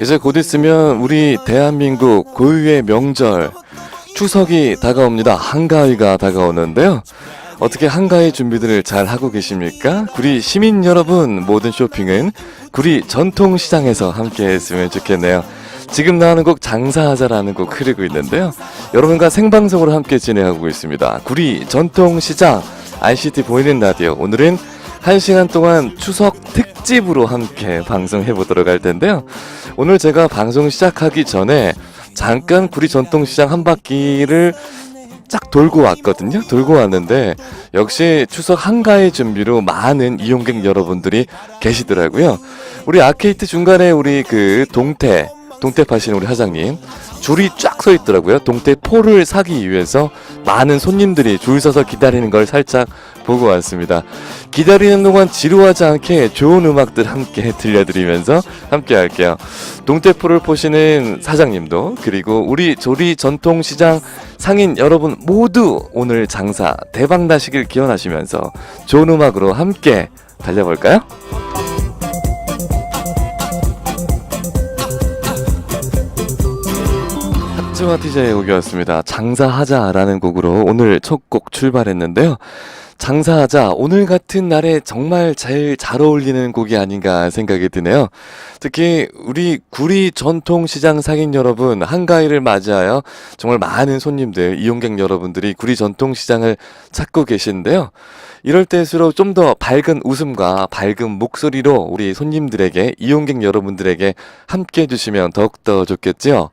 이제 곧 있으면 우리 대한민국 고유의 명절 추석이 다가옵니다. 한가위가 다가오는데요. 어떻게 한가위 준비들을 잘 하고 계십니까? 구리 시민 여러분 모든 쇼핑은 구리 전통시장에서 함께 했으면 좋겠네요. 지금 나오는 곡 장사하자라는 곡 흐르고 있는데요. 여러분과 생방송으로 함께 진행하고 있습니다. 구리 전통시장 ICT 보이는 라디오 오늘은 1시간 동안 추석 특집으로 함께 방송해 보도록 할 텐데요. 오늘 제가 방송 시작하기 전에 잠깐 구리 전통시장 한 바퀴를 쫙 돌고 왔거든요. 돌고 왔는데 역시 추석 한가위 준비로 많은 이용객 여러분들이 계시더라고요. 우리 아케이트 중간에 우리 그 동태 동태 파시는 우리 사장님 줄이 쫙 서 있더라고요. 동태 포를 사기 위해서 많은 손님들이 줄 서서 기다리는 걸 살짝 보고 왔습니다. 기다리는 동안 지루하지 않게 좋은 음악들 함께 들려드리면서 함께 할게요. 동태포를 포시는 사장님도 그리고 우리 조리 전통시장 상인 여러분 모두 오늘 장사 대박 나시길 기원하시면서 좋은 음악으로 함께 달려볼까요? 핫즈와 티저의 곡이었습니다. 장사하자라는 곡으로 오늘 첫 곡 출발했는데요. 장사하자 오늘 같은 날에 정말 제일 잘 어울리는 곡이 아닌가 생각이 드네요. 특히 우리 구리 전통시장 상인 여러분 한가위를 맞이하여 정말 많은 손님들 이용객 여러분들이 구리 전통시장을 찾고 계신데요. 이럴 때일수록 좀 더 밝은 웃음과 밝은 목소리로 우리 손님들에게 이용객 여러분들에게 함께 해주시면 더욱더 좋겠죠.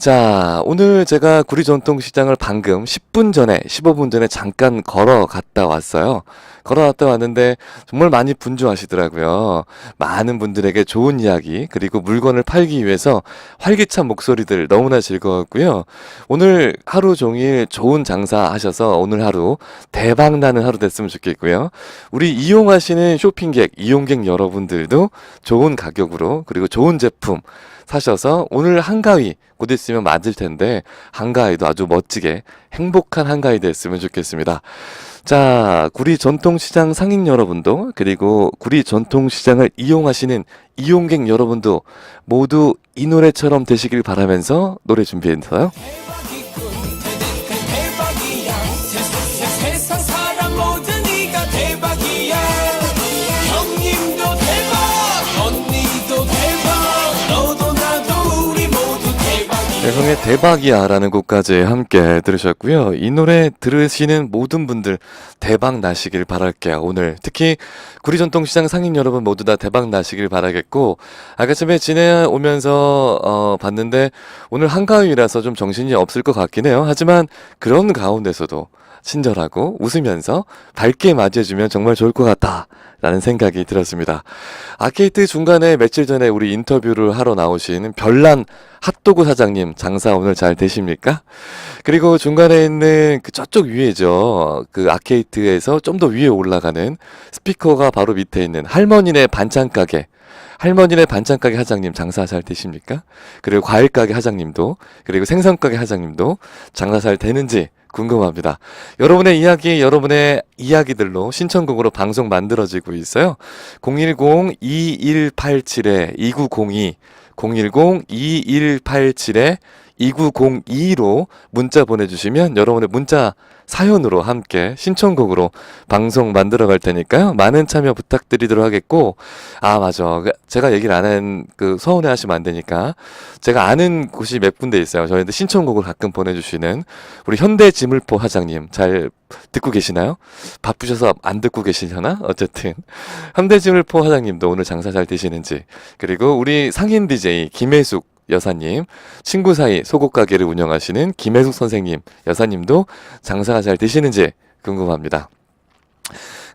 자, 오늘 제가 구리 전통시장을 방금 10분 전에, 15분 전에 잠깐 걸어 갔다 왔어요. 걸어 갔다 왔는데 정말 많이 분주하시더라고요. 많은 분들에게 좋은 이야기, 그리고 물건을 팔기 위해서 활기찬 목소리들 너무나 즐거웠고요. 오늘 하루 종일 좋은 장사 하셔서 오늘 하루 대박 나는 하루 됐으면 좋겠고요. 우리 이용하시는 쇼핑객, 이용객 여러분들도 좋은 가격으로, 그리고 좋은 제품, 사셔서 오늘 한가위 곧 있으면 맞을 텐데 한가위도 아주 멋지게 행복한 한가위 됐으면 좋겠습니다. 자, 구리 전통시장 상인 여러분도 그리고 구리 전통시장을 이용하시는 이용객 여러분도 모두 이 노래처럼 되시길 바라면서 노래 준비했어요. 대성의 대박이야라는 곡까지 함께 들으셨고요. 이 노래 들으시는 모든 분들 대박 나시길 바랄게요. 오늘 특히 구리 전통시장 상인 여러분 모두 다 대박 나시길 바라겠고 아까 전에 지내오면서 어, 봤는데 오늘 한가위라서 좀 정신이 없을 것 같긴 해요. 하지만 그런 가운데서도 친절하고 웃으면서 밝게 맞이해주면 정말 좋을 것 같다. 라는 생각이 들었습니다. 아케이트 중간에 며칠 전에 우리 인터뷰를 하러 나오신 별난 핫도그 사장님 장사 오늘 잘 되십니까? 그리고 중간에 있는 그 저쪽 위에죠. 그 아케이트에서 좀 더 위에 올라가는 스피커가 바로 밑에 있는 할머니네 반찬 가게. 할머니네 반찬 가게 사장님 장사 잘 되십니까? 그리고 과일 가게 사장님도 그리고 생선 가게 사장님도 장사 잘 되는지 궁금합니다. 여러분의 이야기, 여러분의 이야기들로 신청곡으로 방송 만들어지고 있어요. 010-2187-2902, 010-2187-2902로 문자 보내주시면 여러분의 문자 사연으로 함께 신청곡으로 방송 만들어 갈 테니까요. 많은 참여 부탁드리도록 하겠고, 아, 맞아. 그 제가 얘기를 안 한, 그, 서운해 하시면 안 되니까. 제가 아는 곳이 몇 군데 있어요. 저희한테 신청곡을 가끔 보내주시는 우리 현대 지물포 사장님 잘 듣고 계시나요? 바쁘셔서 안 듣고 계시려나? 어쨌든. 현대 지물포 사장님도 오늘 장사 잘 되시는지. 그리고 우리 상인 DJ 김혜숙 여사님, 친구 사이 속옷 가게를 운영하시는 김혜숙 선생님, 여사님도 장사가 잘 되시는지 궁금합니다.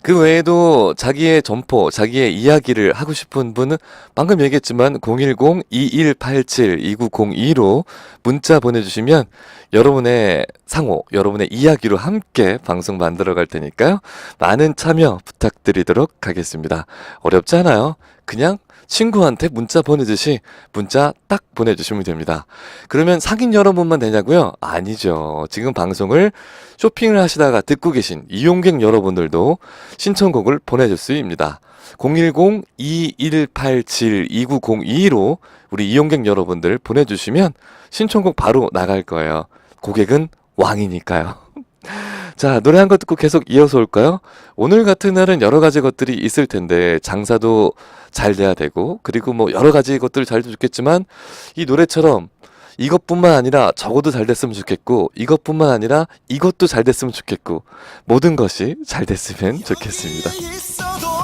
그 외에도 자기의 점포, 자기의 이야기를 하고 싶은 분은 방금 얘기했지만 010-2187-2902로 문자 보내주시면 여러분의 상호, 여러분의 이야기로 함께 방송 만들어 갈 테니까요. 많은 참여 부탁드리도록 하겠습니다. 어렵지 않아요. 그냥 친구한테 문자 보내듯이 문자 딱 보내주시면 됩니다. 그러면 사귄 여러분만 되냐고요? 아니죠. 지금 방송을 쇼핑을 하시다가 듣고 계신 이용객 여러분들도 신청곡을 보내줄 수 있습니다. 010-2187-2902로 우리 이용객 여러분들 보내주시면 신청곡 바로 나갈 거예요. 고객은 왕이니까요. 자, 노래 한곡 듣고 계속 이어서 올까요? 오늘 같은 날은 여러 가지 것들이 있을 텐데, 장사도 잘 돼야 되고, 그리고 뭐 여러 가지 것들 잘도 좋겠지만, 이 노래처럼 이것뿐만 아니라 저것도 잘 됐으면 좋겠고, 이것뿐만 아니라 이것도 잘 됐으면 좋겠고, 모든 것이 잘 됐으면 좋겠습니다.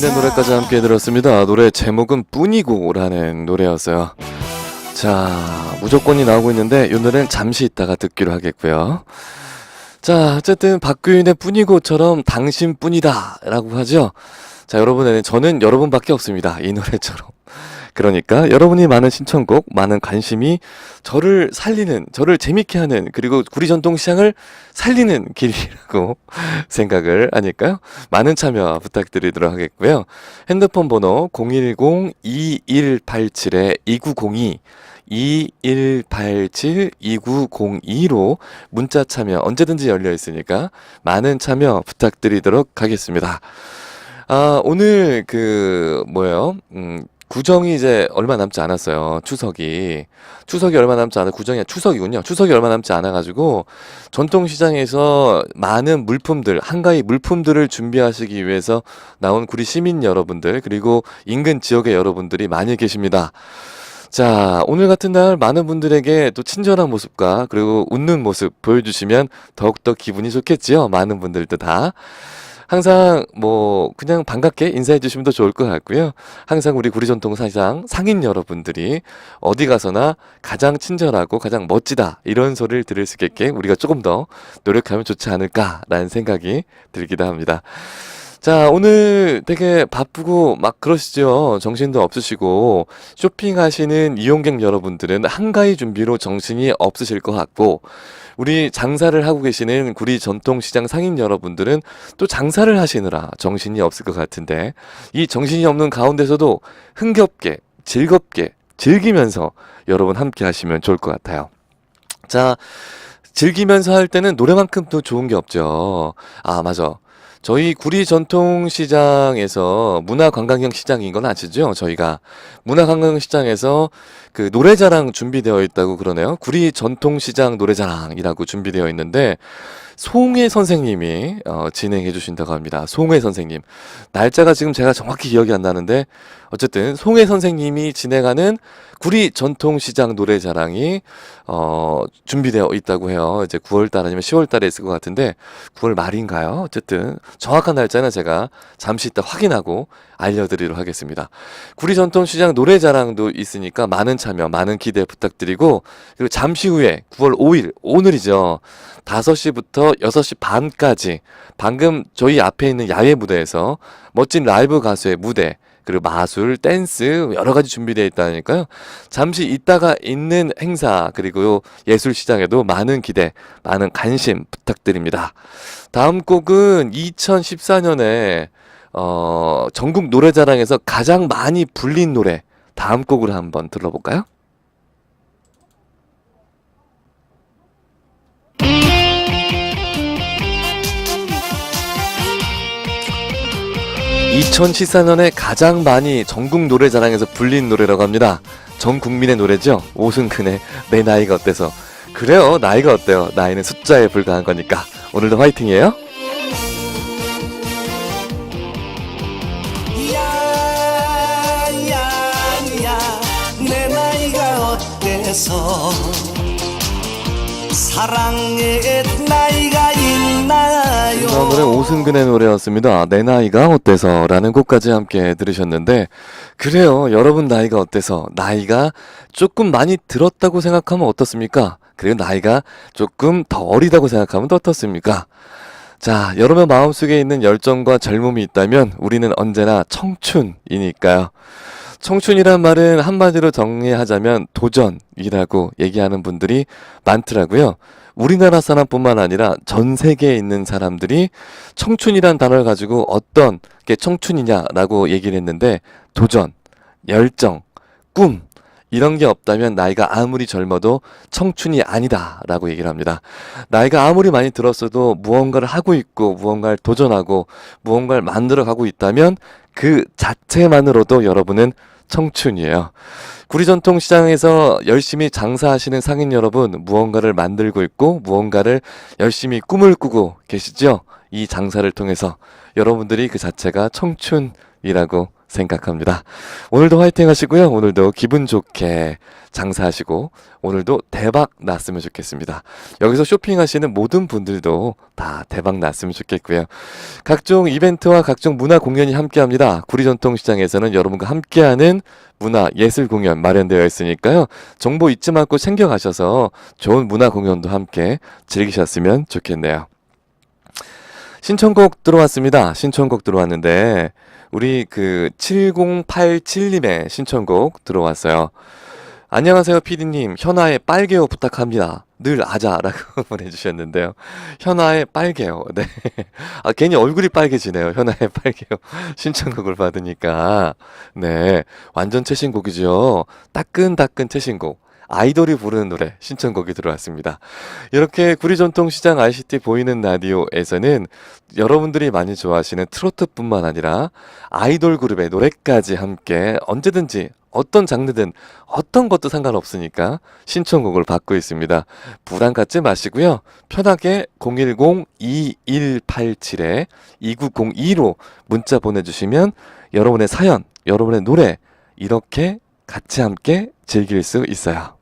세상 노래까지 함께 들었습니다. 노래 제목은 뿐이고라는 노래였어요. 자, 무조건이 나오고 있는데 이 노래는 잠시 있다가 듣기로 하겠고요. 자, 어쨌든 박규인의 뿐이고처럼 당신뿐이다라고 하죠. 자, 여러분에는 저는 여러분밖에 없습니다. 이 노래처럼. 그러니까 여러분이 많은 신청곡, 많은 관심이 저를 살리는, 저를 재밌게 하는, 그리고 구리 전통 시장을 살리는 길이라고 생각을 하니까요. 많은 참여 부탁드리도록 하겠고요. 핸드폰 번호 010-2187-2902 2187-2902로 문자 참여 언제든지 열려 있으니까 많은 참여 부탁드리도록 하겠습니다. 아, 오늘 그 뭐예요? 음, 구정이 이제 얼마 남지 않았어요. 추석이. 추석이 얼마 남지 않아 구정이 추석이군요. 추석이 얼마 남지 않아 가지고 전통 시장에서 많은 물품들, 한가위 물품들을 준비하시기 위해서 나온 구리 시민 여러분들, 그리고 인근 지역의 여러분들이 많이 계십니다. 자, 오늘 같은 날 많은 분들에게 또 친절한 모습과 그리고 웃는 모습 보여주시면 더욱더 기분이 좋겠지요. 많은 분들도 다. 항상 뭐 그냥 반갑게 인사해 주시면 더 좋을 것 같고요. 항상 우리 구리 전통사장 상인 여러분들이 어디 가서나 가장 친절하고 가장 멋지다 이런 소리를 들을 수 있게 우리가 조금 더 노력하면 좋지 않을까라는 생각이 들기도 합니다. 자, 오늘 되게 바쁘고 막 그러시죠. 정신도 없으시고 쇼핑하시는 이용객 여러분들은 한가위 준비로 정신이 없으실 것 같고 우리 장사를 하고 계시는 구리 전통시장 상인 여러분들은 또 장사를 하시느라 정신이 없을 것 같은데 이 정신이 없는 가운데서도 흥겹게 즐겁게 즐기면서 여러분 함께 하시면 좋을 것 같아요. 자, 즐기면서 할 때는 노래만큼 또 좋은 게 없죠. 아, 맞아. 저희 구리 전통시장에서 문화관광형 시장인 건 아시죠? 저희가 문화관광 시장에서 그 노래자랑 준비되어 있다고 그러네요. 구리 전통시장 노래자랑이라고 준비되어 있는데 송혜 선생님이 어, 진행해 주신다고 합니다. 송혜 선생님. 날짜가 지금 제가 정확히 기억이 안 나는데 어쨌든 송혜 선생님이 진행하는 구리 전통시장 노래자랑이 어, 준비되어 있다고 해요. 이제 9월 달 아니면 10월 달에 있을 것 같은데 9월 말인가요? 어쨌든 정확한 날짜는 제가 잠시 이따 확인하고 알려드리도록 하겠습니다. 구리 전통시장 노래자랑도 있으니까 많은 참여, 많은 기대 부탁드리고 그리고 잠시 후에 9월 5일 오늘이죠. 5시부터 6시 반까지 방금 저희 앞에 있는 야외 무대에서 멋진 라이브 가수의 무대 그리고 마술, 댄스 여러 가지 준비되어 있다니까요. 잠시 있다가 있는 행사 그리고 예술 시장에도 많은 기대, 많은 관심 부탁드립니다. 다음 곡은 2014년에 어, 전국 노래자랑에서 가장 많이 불린 노래 다음 곡으로 한번 들어볼까요? (2014년에) 가장 많이 전국 노래자랑에서 불린 노래라고 합니다. 전 국민의 노래죠. 오승근의 내 나이가 어때서. 그래요. 나이가 어때요? 나이는 숫자에 불과한 거니까. 오늘도 화이팅이에요. 사랑의 나이가 다음 노래 오승근의 노래였습니다. 내 나이가 어때서 라는 곡까지 함께 들으셨는데 그래요. 여러분 나이가 어때서 나이가 조금 많이 들었다고 생각하면 어떻습니까? 그리고 나이가 조금 더 어리다고 생각하면 또 어떻습니까? 자, 여러분 마음속에 있는 열정과 젊음이 있다면 우리는 언제나 청춘이니까요. 청춘이란 말은 한마디로 정리하자면 도전이라고 얘기하는 분들이 많더라고요. 우리나라 사람뿐만 아니라 전 세계에 있는 사람들이 청춘이란 단어를 가지고 어떤 게 청춘이냐라고 얘기를 했는데 도전, 열정, 꿈, 이런 게 없다면 나이가 아무리 젊어도 청춘이 아니다 라고 얘기를 합니다. 나이가 아무리 많이 들었어도 무언가를 하고 있고 무언가를 도전하고 무언가를 만들어 가고 있다면 그 자체만으로도 여러분은 청춘이에요. 구리 전통시장에서 열심히 장사하시는 상인 여러분, 무언가를 만들고 있고 무언가를 열심히 꿈을 꾸고 계시죠? 이 장사를 통해서 여러분들이 그 자체가 청춘이라고 생각합니다. 오늘도 화이팅 하시고요. 오늘도 기분 좋게 장사하시고 오늘도 대박 났으면 좋겠습니다. 여기서 쇼핑하시는 모든 분들도 다 대박 났으면 좋겠고요. 각종 이벤트와 각종 문화 공연이 함께합니다. 구리전통시장에서는 여러분과 함께하는 문화 예술 공연 마련되어 있으니까요. 정보 잊지 말고 챙겨가셔서 좋은 문화 공연도 함께 즐기셨으면 좋겠네요. 신청곡 들어왔습니다. 신청곡 들어왔는데 우리 그 7087님의 신청곡 들어왔어요. 안녕하세요, 피디님. 현아의 빨개요 부탁합니다. 늘 아자라고 보내주셨는데요. 현아의 빨개요. 네. 아, 괜히 얼굴이 빨개지네요. 현아의 빨개요. 신청곡을 받으니까. 네. 완전 최신곡이죠. 따끈따끈 최신곡. 아이돌이 부르는 노래 신청곡이 들어왔습니다. 이렇게 구리전통시장 ICT 보이는 라디오에서는 여러분들이 많이 좋아하시는 트로트뿐만 아니라 아이돌 그룹의 노래까지 함께 언제든지 어떤 장르든 어떤 것도 상관없으니까 신청곡을 받고 있습니다. 부담 갖지 마시고요. 편하게 010-2187-2902로 문자 보내주시면 여러분의 사연, 여러분의 노래 이렇게 같이 함께 즐길 수 있어요.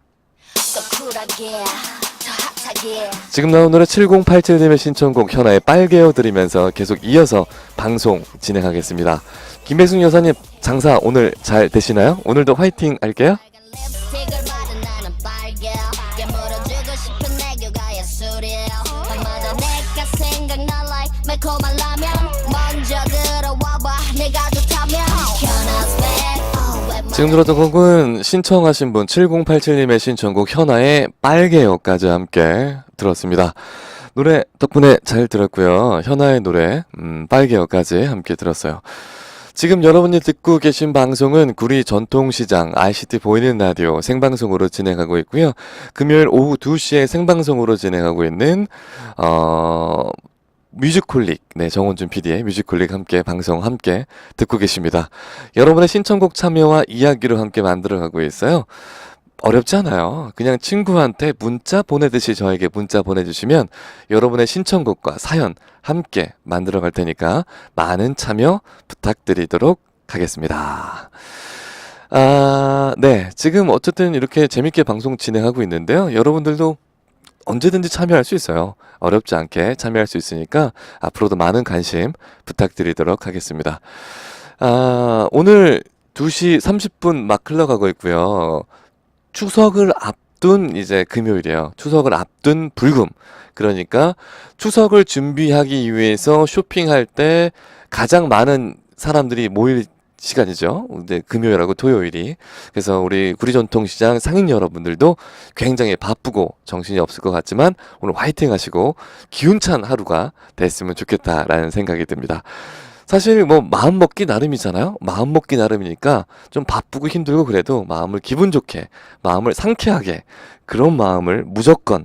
지금 나온 노래 7087님의 신청곡 현아의 빨개요 들으면서 계속 이어서 방송 진행하겠습니다. 김배숙 여사님 장사 오늘 잘 되시나요? 오늘도 화이팅 할게요. 지금 들었던 곡은 신청하신 분 7087님의 신청곡 현아의 빨개요까지 함께 들었습니다. 노래 덕분에 잘 들었고요. 현아의 노래 음, 빨개요까지 함께 들었어요. 지금 여러분이 듣고 계신 방송은 구리 전통시장 ICT 보이는 라디오 생방송으로 진행하고 있고요. 금요일 오후 2시에 생방송으로 진행하고 있는 어 뮤직콜릭, 네, 정원준 PD의 뮤직콜릭 함께 방송 함께 듣고 계십니다. 여러분의 신청곡 참여와 이야기로 함께 만들어가고 있어요. 어렵지 않아요. 그냥 친구한테 문자 보내듯이 저에게 문자 보내주시면 여러분의 신청곡과 사연 함께 만들어 갈 테니까 많은 참여 부탁드리도록 하겠습니다. 아, 네. 지금 어쨌든 이렇게 재밌게 방송 진행하고 있는데요. 여러분들도 언제든지 참여할 수 있어요. 어렵지 않게 참여할 수 있으니까 앞으로도 많은 관심 부탁드리도록 하겠습니다. 아, 오늘 2시 30분 막 흘러가고 있고요. 추석을 앞둔 이제 금요일이에요. 추석을 앞둔 불금. 그러니까 추석을 준비하기 위해서 쇼핑할 때 가장 많은 사람들이 모일 시간이죠. 이제 금요일하고 토요일이. 그래서 우리 구리전통시장 상인 여러분들도 굉장히 바쁘고 정신이 없을 것 같지만 오늘 화이팅 하시고 기운찬 하루가 됐으면 좋겠다라는 생각이 듭니다. 사실 뭐 마음 먹기 나름이잖아요. 마음 먹기 나름이니까 좀 바쁘고 힘들고 그래도 마음을 기분 좋게, 마음을 상쾌하게 그런 마음을 무조건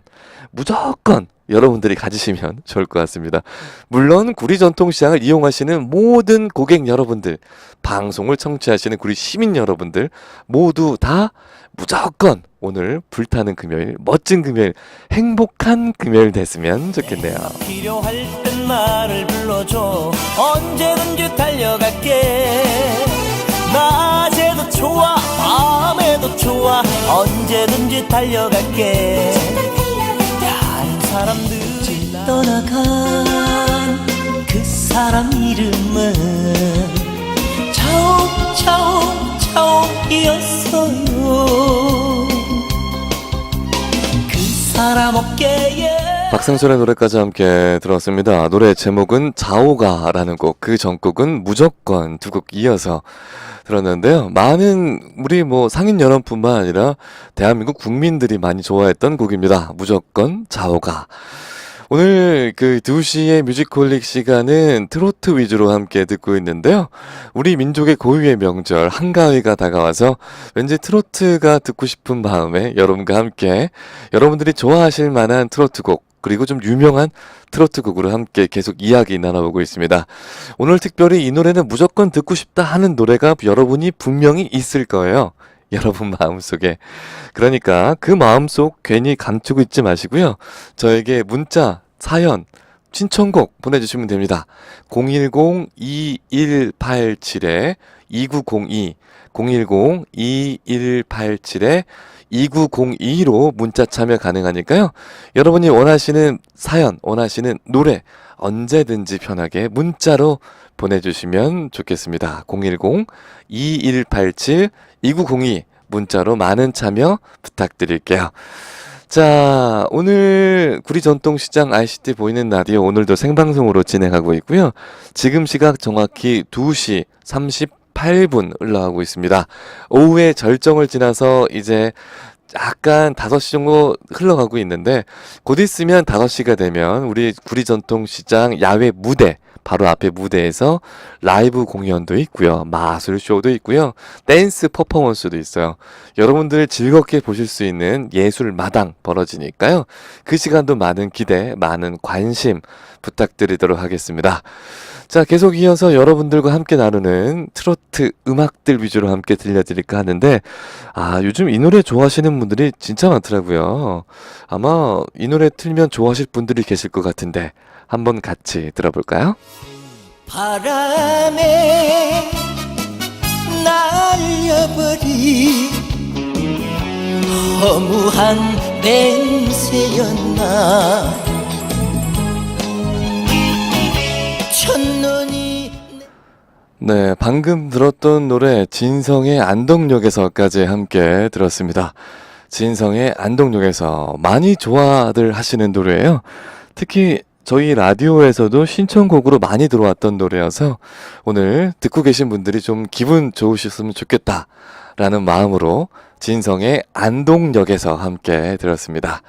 무조건 여러분들이 가지시면 좋을 것 같습니다. 물론 구리 전통시장을 이용하시는 모든 고객 여러분들, 방송을 청취하시는 구리 시민 여러분들 모두 다 무조건 오늘 불타는 금요일, 멋진 금요일, 행복한 금요일 됐으면 좋겠네요. 필요할 땐 나를 불러줘 언제든지 달려갈게 낮에도 좋아 밤에도 좋아 언제든지 달려갈게 사람들이 떠나간 그 사람 이름은 차오 차오 차오이었어요 그 사람 어깨에 박상철의 노래까지 함께 들었습니다. 노래 제목은 자오가라는 곡, 그 전곡은 무조건 두 곡 이어서 들었는데요. 많은 우리 뭐 상인 여러분뿐만 아니라 대한민국 국민들이 많이 좋아했던 곡입니다. 무조건 자오가. 오늘 그 2시의 뮤직홀릭 시간은 트로트 위주로 함께 듣고 있는데요. 우리 민족의 고유의 명절 한가위가 다가와서 왠지 트로트가 듣고 싶은 마음에 여러분과 함께 여러분들이 좋아하실 만한 트로트곡 그리고 좀 유명한 트로트 곡으로 함께 계속 이야기 나눠보고 있습니다. 오늘 특별히 이 노래는 무조건 듣고 싶다 하는 노래가 여러분이 분명히 있을 거예요. 여러분 마음속에. 그러니까 그 마음속 괜히 감추고 있지 마시고요. 저에게 문자, 사연, 신청곡 보내주시면 됩니다. 010-2187에 2902, 010-2187에 2902로 문자 참여 가능하니까요. 여러분이 원하시는 사연, 원하시는 노래 언제든지 편하게 문자로 보내주시면 좋겠습니다. 010-2187-2902 문자로 많은 참여 부탁드릴게요. 자, 오늘 구리 전통시장 ICT 보이는 라디오 오늘도 생방송으로 진행하고 있고요. 지금 시각 정확히 2시 38분 흘러가고 있습니다. 오후의 절정을 지나서 이제 약간 5시 정도 흘러가고 있는데 곧 있으면 5시가 되면 우리 구리 전통시장 야외 무대 바로 앞에 무대에서 라이브 공연도 있고요. 마술 쇼도 있고요. 댄스 퍼포먼스도 있어요. 여러분들 즐겁게 보실 수 있는 예술 마당 벌어지니까요. 그 시간도 많은 기대, 많은 관심 부탁드리도록 하겠습니다. 자, 계속 이어서 여러분들과 함께 나누는 트로트 음악들 위주로 함께 들려드릴까 하는데, 아, 요즘 이 노래 좋아하시는 분들이 진짜 많더라고요. 아마 이 노래 틀면 좋아하실 분들이 계실 것 같은데, 한번 같이 들어볼까요? 바람에 날려버린 허무한 냄새였나 네, 방금 들었던 노래 진성의 안동역에서까지 함께 들었습니다. 진성의 안동역에서 많이 좋아들 하시는 노래예요. 특히 저희 라디오에서도 신청곡으로 많이 들어왔던 노래여서 오늘 듣고 계신 분들이 좀 기분 좋으셨으면 좋겠다 라는 마음으로 진성의 안동역에서 함께 들었습니다.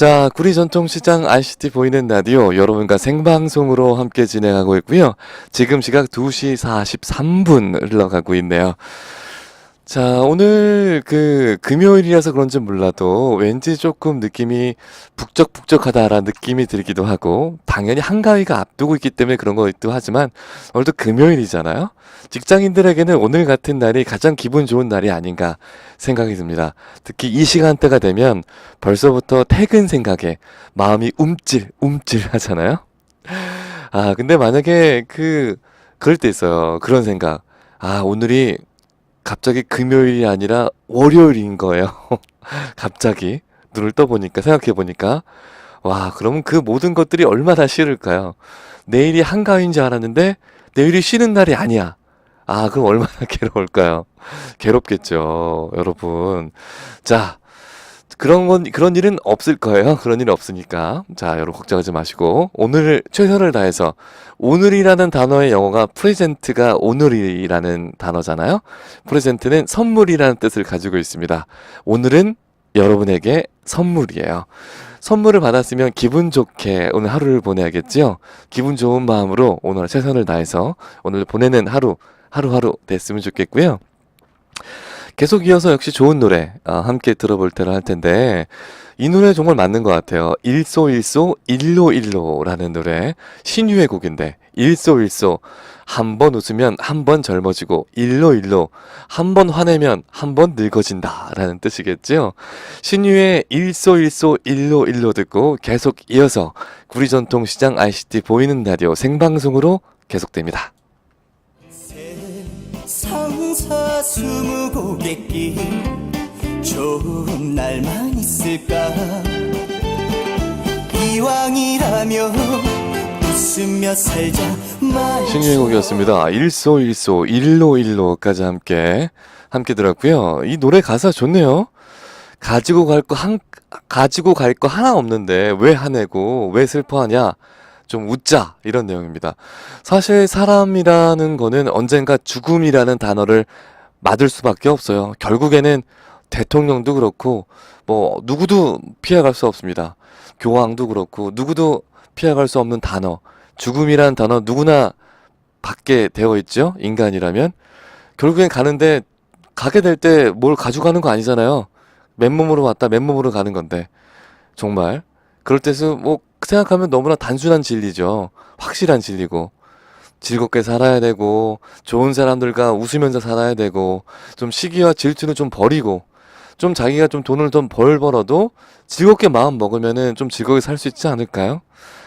자, 구리 전통시장 ICT 보이는 라디오 여러분과 생방송으로 함께 진행하고 있고요. 지금 시각 2시 43분 흘러가고 있네요. 자, 오늘 그 금요일이라서 그런지 몰라도 왠지 조금 느낌이 북적북적하다라는 느낌이 들기도 하고 당연히 한가위가 앞두고 있기 때문에 그런 거기도 하지만 오늘도 금요일이잖아요. 직장인들에게는 오늘 같은 날이 가장 기분 좋은 날이 아닌가 생각이 듭니다. 특히 이 시간대가 되면 벌써부터 퇴근 생각에 마음이 움찔 움찔 하잖아요. 아, 근데 만약에 그 그럴 때 있어요. 그런 생각. 아, 오늘이 갑자기 금요일이 아니라 월요일인 거예요. 갑자기 눈을 떠보니까 생각해 보니까 와 그러면 그 모든 것들이 얼마나 싫을까요? 내일이 한가위인 줄 알았는데 내일이 쉬는 날이 아니야. 아 그럼 얼마나 괴로울까요? 괴롭겠죠, 여러분. 자. 그런 건 그런 일은 없을 거예요. 그런 일은 없으니까. 자, 여러분 걱정하지 마시고 오늘 최선을 다해서 오늘이라는 단어의 영어가 프레젠트가 오늘이라는 단어잖아요. 프레젠트는 선물이라는 뜻을 가지고 있습니다. 오늘은 여러분에게 선물이에요. 선물을 받았으면 기분 좋게 오늘 하루를 보내야겠죠? 기분 좋은 마음으로 오늘 최선을 다해서 오늘 보내는 하루, 하루하루 됐으면 좋겠고요. 계속 이어서 역시 좋은 노래 어, 함께 들어볼 때를 할 텐데 이 노래 정말 맞는 것 같아요. 일소일소 일로일로라는 노래 신유의 곡인데 일소일소 한 번 웃으면 한 번 젊어지고 일로일로 한 번 화내면 한 번 늙어진다라는 뜻이겠죠. 신유의 일소일소 일로일로 듣고 계속 이어서 구리전통시장 ICT 보이는 라디오 생방송으로 계속됩니다. 상사 스무고개길 좋은 날만 있을까 이왕이라면 웃으며 살자 말 신유의 곡이었습니다. 일소일소 일로일로까지 함께 함께 들었고요. 이 노래 가사 좋네요. 가지고 갈 거 한 가지고 갈 거 하나 없는데 왜 화내고 왜 슬퍼하냐? 좀 웃자 이런 내용입니다. 사실 사람이라는 거는 언젠가 죽음이라는 단어를 맞을 수밖에 없어요. 결국에는 대통령도 그렇고 뭐 누구도 피해갈 수 없습니다. 교황도 그렇고 누구도 피해갈 수 없는 단어 죽음이란 단어 누구나 받게 되어 있죠. 인간이라면 결국엔 가는데 가게 될 때 뭘 가져가는 거 아니잖아요. 맨몸으로 왔다 맨몸으로 가는 건데 정말 그럴 때서 뭐 생각하면 너무나 단순한 진리죠. 확실한 진리고 즐겁게 살아야 되고 좋은 사람들과 웃으면서 살아야 되고 좀 시기와 질투는 좀 버리고 좀 자기가 좀 돈을 좀 벌 벌어도 즐겁게 마음 먹으면은 좀 즐겁게 살 수 있지 않을까요?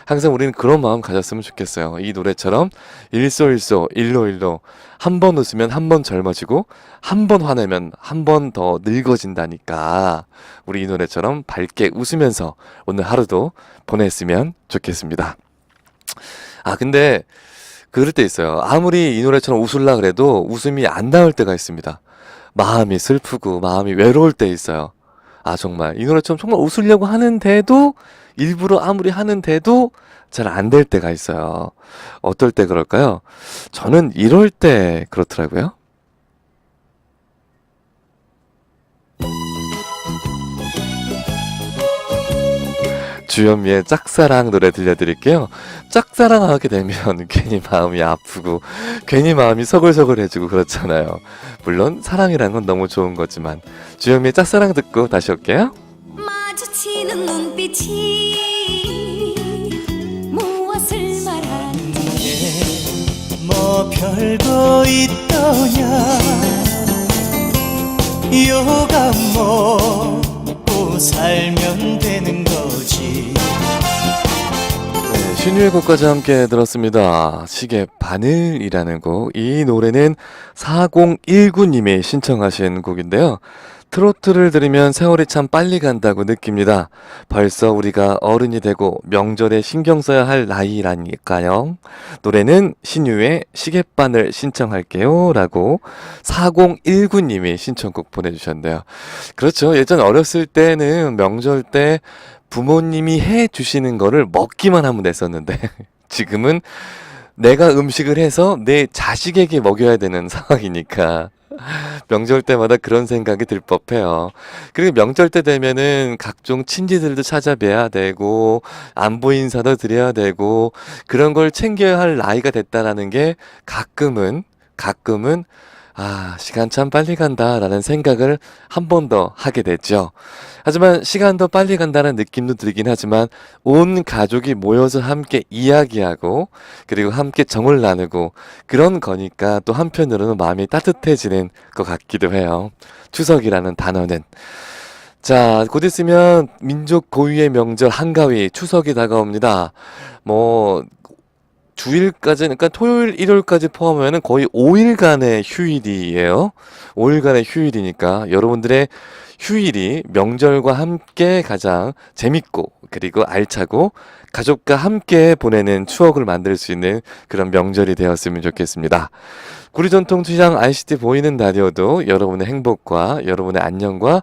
항상 우리는 그런 마음 가졌으면 좋겠어요. 이 노래처럼 일소일소 일로일로 한 번 웃으면 한 번 젊어지고 한 번 화내면 한 번 더 늙어진다니까 우리 이 노래처럼 밝게 웃으면서 오늘 하루도 보냈으면 좋겠습니다. 아 근데 그럴 때 있어요. 아무리 이 노래처럼 웃을라 그래도 웃음이 안 나올 때가 있습니다. 마음이 슬프고 마음이 외로울 때 있어요. 아 정말 이 노래처럼 정말 웃으려고 하는데도 일부러 아무리 하는데도 잘 안 될 때가 있어요. 어떨 때 그럴까요? 저는 이럴 때 그렇더라고요. 주현미의 짝사랑 노래 들려드릴게요. 짝사랑하게 되면 괜히 마음이 아프고 괜히 마음이 서글서글해지고 그렇잖아요. 물론 사랑이란 건 너무 좋은 거지만 주현미의 짝사랑 듣고 다시 올게요. 마주치는 눈빛이 무엇을 말하는지 뭐 별거 있더냐 요가 살면 되는 거지 네, 신유의 곡까지 함께 들었습니다. 시계 바늘이라는 곡. 이 노래는 4019님이 신청하신 곡인데요. 트로트를 들으면 세월이 참 빨리 간다고 느낍니다. 벌써 우리가 어른이 되고 명절에 신경 써야 할 나이라니까요. 노래는 신유의 시계바늘 신청할게요. 라고 4019님이 신청곡 보내주셨는데요. 그렇죠. 예전 어렸을 때는 명절 때 부모님이 해 주시는 거를 먹기만 하면 됐었는데 지금은 내가 음식을 해서 내 자식에게 먹여야 되는 상황이니까 명절 때마다 그런 생각이 들 법해요. 그리고 명절 때 되면은 각종 친지들도 찾아뵈야 되고 안부 인사도 드려야 되고 그런 걸 챙겨야 할 나이가 됐다라는 게 가끔은 가끔은 아, 시간 참 빨리 간다라는 생각을 한 번 더 하게 되죠. 하지만 시간도 빨리 간다는 느낌도 들긴 하지만 온 가족이 모여서 함께 이야기하고 그리고 함께 정을 나누고 그런 거니까 또 한편으로는 마음이 따뜻해지는 것 같기도 해요. 추석이라는 단어는. 자, 곧 있으면 민족 고유의 명절 한가위 추석이 다가옵니다. 뭐 주일까지, 그러니까 토요일, 일요일까지 포함하면 거의 5일간의 휴일이에요. 5일간의 휴일이니까 여러분들의 휴일이 명절과 함께 가장 재밌고 그리고 알차고 가족과 함께 보내는 추억을 만들 수 있는 그런 명절이 되었으면 좋겠습니다. 구리 전통 시장 ICT 보이는 라디오도 여러분의 행복과 여러분의 안녕과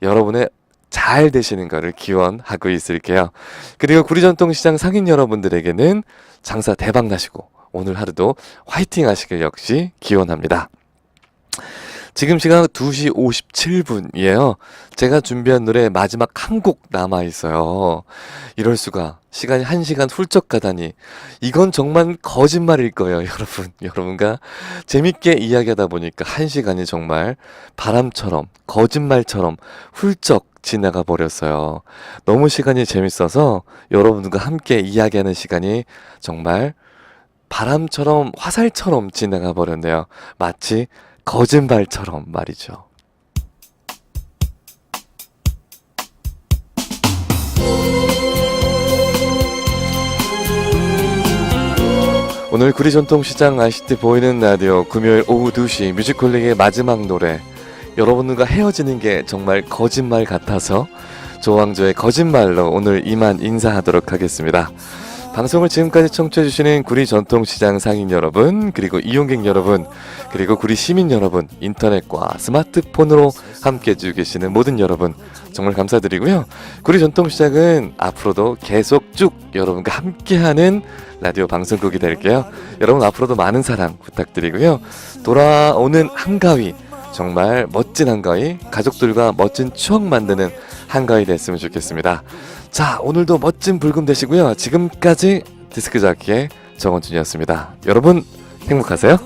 여러분의 잘 되시는 것을 기원하고 있을게요. 그리고 구리전통시장 상인 여러분들에게는 장사 대박 나시고 오늘 하루도 화이팅 하시길 역시 기원합니다. 지금 시각 2시 57분이에요. 제가 준비한 노래 마지막 한 곡 남아 있어요. 이럴 수가. 시간이 1시간 훌쩍 가다니. 이건 정말 거짓말일 거예요, 여러분. 여러분과 재밌게 이야기하다 보니까 1시간이 정말 바람처럼, 거짓말처럼 훌쩍 지나가 버렸어요. 너무 시간이 재밌어서 여러분과 함께 이야기하는 시간이 정말 바람처럼 화살처럼 지나가 버렸네요. 마치 거짓말처럼 말이죠. 오늘 구리전통시장 ICT 보이는 라디오 금요일 오후 2시 뮤직콜링의 마지막 노래 여러분들과 헤어지는 게 정말 거짓말 같아서 조왕조의 거짓말로 오늘 이만 인사하도록 하겠습니다. 방송을 지금까지 청취해주시는 구리 전통시장 상인 여러분, 그리고 이용객 여러분, 그리고 구리 시민 여러분, 인터넷과 스마트폰으로 함께 해주고 계시는 모든 여러분, 정말 감사드리고요. 구리 전통시장은 앞으로도 계속 쭉 여러분과 함께하는 라디오 방송국이 될게요. 여러분 앞으로도 많은 사랑 부탁드리고요. 돌아오는 한가위, 정말 멋진 한가위, 가족들과 멋진 추억 만드는 한가위 됐으면 좋겠습니다. 자, 오늘도 멋진 불금 되시고요. 지금까지 디스크 자키의 정원준이었습니다. 여러분 행복하세요.